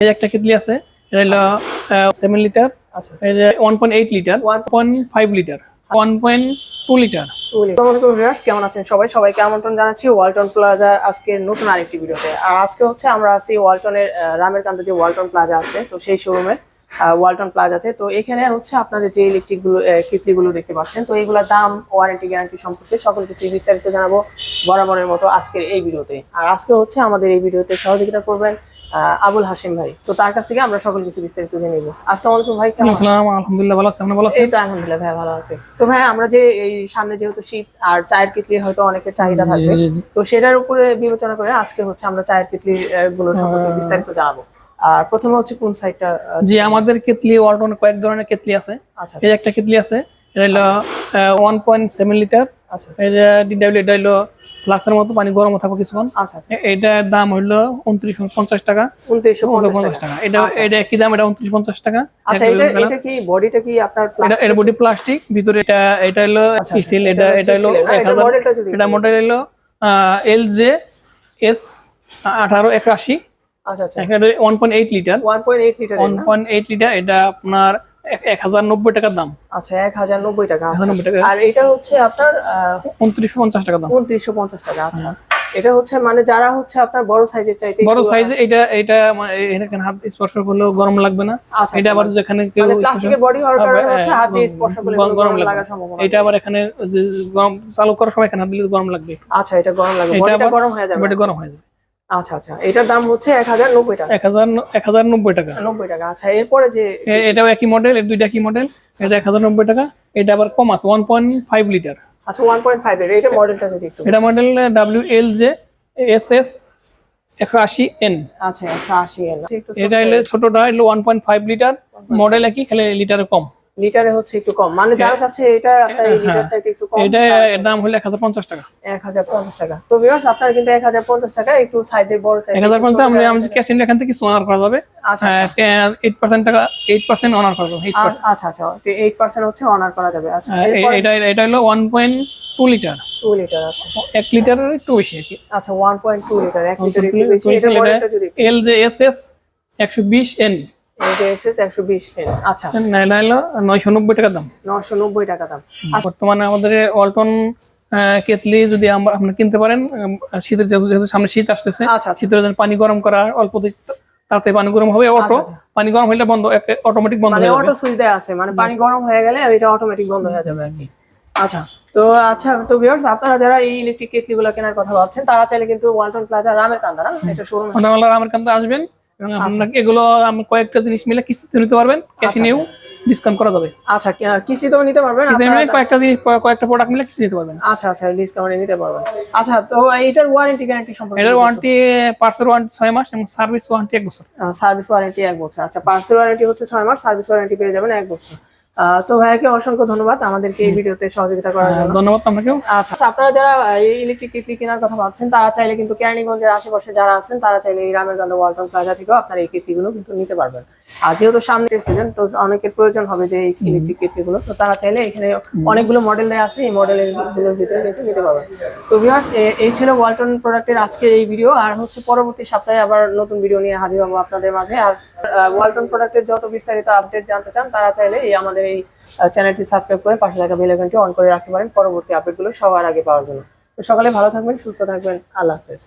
এই একটা কেটলি আছে এটা হলো সেভেন লিটার আচ্ছা। One point eight litre one point five litre one point two litre কেমন আছেন সবাই? সবাইকে আমন্ত্রণ জানাচ্ছি ওয়ালটন প্লাজার আজকের নতুন আরেকটি ভিডিওতে। আর আজকে হচ্ছে আমরা আছি ওয়ালটনের রামের কান্তে যে ওয়ালটন প্লাজা আছে তো সেই শোরুমে ওয়ালটন প্লাজাতে তো এখানে হচ্ছে আপনাদের যে ইলেকট্রিকগুলো কীর্তি গুলো দেখতে পাচ্ছেন তো এইগুলোর দাম ওয়ারেন্টি গ্যারান্টি সম্পর্কে সকল কিছু বিস্তারিত জানাব বরাবরের মতো আজকের এই ভিডিওতে। আর আজকে হচ্ছে আমাদের এই ভিডিওতে সহযোগিতা করবেন আবুল হাসিম ভাই। তো তার কাছ থেকে আমরা সকল কিছু বিস্তারিত জেনে নেব। আসসালামু আলাইকুম ভাই কেমন? আসসালাম আলহামদুলিল্লাহ ভালো আছেন? আপনি ভালো আছেন? এই তো আলহামদুলিল্লাহ ভাই ভালো আছে। তো ভাই আমরা যে এই সামনে যেহেতু শীত আর চায়ের কিতলি হয়তো অনেকের চাহিদা থাকবে। তো সেটার উপরে বিবেচনা করে আজকে হচ্ছে আমরা চায়ের আহ, গুলো সম্পর্কে বিস্তারিত জানাব। আর প্রথমে হচ্ছে কোন সাইডটা জি আমাদের কেতলি ওয়ালটন কয়েক ধরনের কেতলি আছে। আচ্ছা এই একটা কেতলি আছে। এটা হলো ওয়ান পয়েন্ট সেভেন লিটার আচ্ছা। এটা ডিডাব্লিউ এটা হলো ফ্লাক্সের মতো পানি গরম থাকবে কিছুক্ষণ। আচ্ছা আচ্ছা। এটার দাম হলো উনত্রিশ পঞ্চাশ টাকা। উনত্রিশশো পঞ্চাশ টাকা। এটা এটা একই দাম এটা উনত্রিশ পঞ্চাশ টাকা। আচ্ছা এটা এটা কি বডিটা কি আপনার এটা বডি প্লাস্টিক ভিতরে এটা এটা হলো স্টিল এটা এটা হলো এটা যদি এটা মডেল হলো এল জে এস আঠারো একাশি। আচ্ছা আচ্ছা। One point eight litre one point eight litre one point eight litre এটা আপনার এক- হাজার নব্বই টাকার দাম। আচ্ছা এক হাজার নব্বই টাকা আচ্ছা। 1090 টাকা। আর এটা হচ্ছে আপনার উনত্রিশশো পঞ্চাশ টাকা দাম। উনত্রিশশো পঞ্চাশ টাকা আচ্ছা। এটা হচ্ছে মানে যারা হচ্ছে আপনার বড় সাইজের চাইতে বড় সাইজে এটা এটা মানে এখানে হাত স্পর্শ করলেও গরম লাগবে না? আচ্ছা, এটা আবার যেখানে কেউ প্লাস্টিকের বডি হওয়ার কারণে হ্যাঁ, হচ্ছে হাত দিয়ে স্পর্শ করলে গরম- লাগার সম্ভাবনা এটা আবার এখানে যে গরম চালু করার সময় এখানে হাত দিলে গরম লাগবে। আচ্ছা এটা গরম লাগবে। এটা গরম হয়ে যাবে। এটা গরম হয়ে যাবে। আচ্ছা আচ্ছা। এটার দাম হচ্ছে এক হাজার নব্বই টাকা। এক হাজার এক হাজার নব্বই টাকা। নব্বই টাকা। আচ্ছা এরপরে যে এটাও একই মডেল এর দুইটা একই মডেল এটা এক হাজার নব্বই টাকা। এটা আবার কম আছে ওয়ান পয়েন্ট ফাইভ লিটার আচ্ছা ওয়ান পয়েন্ট ফাইভ এটা মডেলটা যদি একটু এটা model W L J S S একশো আশি এন আচ্ছা একশো আশি এন এটা হলো ছোটটা হলো one point five litre model একই খালি লিটারে কম। লিটারে হচ্ছে একটু কম। মানে যারা চাচ্ছে এটা আপনার লিটার চাইতে একটু কম এটা এর দাম হলো এক হাজার পঞ্চাশ টাকা। এক হাজার পঞ্চাশ টাকা। তো ভিউয়ার্স আপনার কিন্তু এক হাজার পঞ্চাশ টাকা একটু সাইজের বড় চাই এক হাজার পঞ্চাশ আমরা আমাদের ক্যাশ ইন্ডিয়া এখান থেকে অনার করা যাবে আচ্ছা। এইট পার্সেন্ট টাকা এইট পার্সেন্ট অনার করা যাবে 8% আচ্ছা আচ্ছা আচ্ছা এইট পার্সেন্ট হচ্ছে অনার করা যাবে আচ্ছা। এটা এটা হলো one point two litre two litre আচ্ছা। এক লিটারের একটু বেশি আর কি। আচ্ছা ওয়ান পয়েন্ট টু লিটার এক লিটার একটু বেশি এটা এল জে এস এস একশো বিশ এন এটা এসএস আচ্ছা। নাইলা হলো নয়শো নব্বই টাকা দাম। নশো নব্বই টাকা দাম। বর্তমানে আমাদের ওয়ালটন কেতলি যদি আমরা আপনি কিনতে পারেন শীতের যেহেতু যেহেতু সামনে শীত আসতেছে আচ্ছা আচ্ছা। শীতের জন্য পানি গরম করা অল্প তাতে পানি গরম হবে অটো। পানি গরম হলে বন্ধ অটোমেটিক বন্ধ মানে হয়ে যাবে। অটো সুইচ দেওয়া আছে মানে পানি গরম হয়ে গেলে এটা অটোমেটিক বন্ধ হয়ে যাবে আর কি। আচ্ছা তো আচ্ছা তো ভিউয়ার্স আপনারা যারা এই ইলেকট্রিক কেটলি গুলো কেনার কথা ভাবছেন তারা চাইলে কিন্তু ওয়ালটন প্লাজা রামের কান্দা না এটা শোরুম আমার কাছে আসবেন। আপনাকে এগুলো কয়েকটা জিনিস মিলে কিস্তিতে নিতে পারবেন। ক্যাশ নিয়েও ডিসকাউন্ট করা যাবে। আচ্ছা কিস্তিতেও নিতে পারবেন। কয়েকটা জিনিস কয়েকটা প্রোডাক্ট মিলে কিস্তি নিতে পারবেন। আচ্ছা আচ্ছা ডিসকাউন্টে নিতে পারবেন। আচ্ছা তো এইটার ওয়ারেন্টি গ্যারান্টি সম্পর্কে এটার ওয়ারেন্টি পার্সেল ওয়ারেন্টি ছয় মাস এবং সার্ভিস ওয়ারেন্টি এক বছর। সার্ভিস ওয়ারেন্টি এক বছর। আচ্ছা পার্সেল ওয়ারেন্টি হচ্ছে ছয় মাস সার্ভিস ওয়ারেন্টি পেয়ে যাবেন এক বছর। তো ভাইয়াকে অসংখ্য ধন্যবাদ আমাদেরকে এই ভিডিওতে সহযোগিতা করার জন্য। ধন্যবাদ আপনাকেও। আচ্ছা আচ্ছা, আপনারা যারা এই ইলেকট্রিক কেটলি কেনার কথা ভাবছেন তারা চাইলে কিন্তু কেরানীগঞ্জের আশেপাশে যারা আছেন তারা চাইলে এই রামের গন্ধ ওয়ালটন প্লাজা থেকেও আপনারা এই কেটলিগুলো কিন্তু নিতে পারবেন। আর যেহেতু সামনে সিজন তো অনেকের প্রয়োজন হবে যে এই ইলেকট্রিক কেটলিগুলো তো তারা চাইলে এখানে অনেকগুলো মডেল দেওয়া আছে এই মডেলেরগুলোর ভিতরে কিন্তু নিতে পারবেন তো ভিউয়ার্স এই ছিল ওয়ালটন প্রোডাক্টের আজকের এই ভিডিও আর হচ্ছে পরবর্তী সপ্তাহে আবার নতুন ভিডিও নিয়ে হাজির হব আপনাদের মাঝে। আর ওয়ালটন প্রোডাক্টের যত বিস্তারিত আপডেট জানতে চান তারা চাইলে এই আমাদের এই চ্যানেলটি সাবস্ক্রাইব করে পাশে থাকা বেল আইকনটি অন করে রাখতে পারেন। পরবর্তী আপডেটগুলো সবার আগে পাওয়ার জন্য। তো সকালে ভালো থাকবেন সুস্থ থাকবেন। আল্লাহ হাফেজ।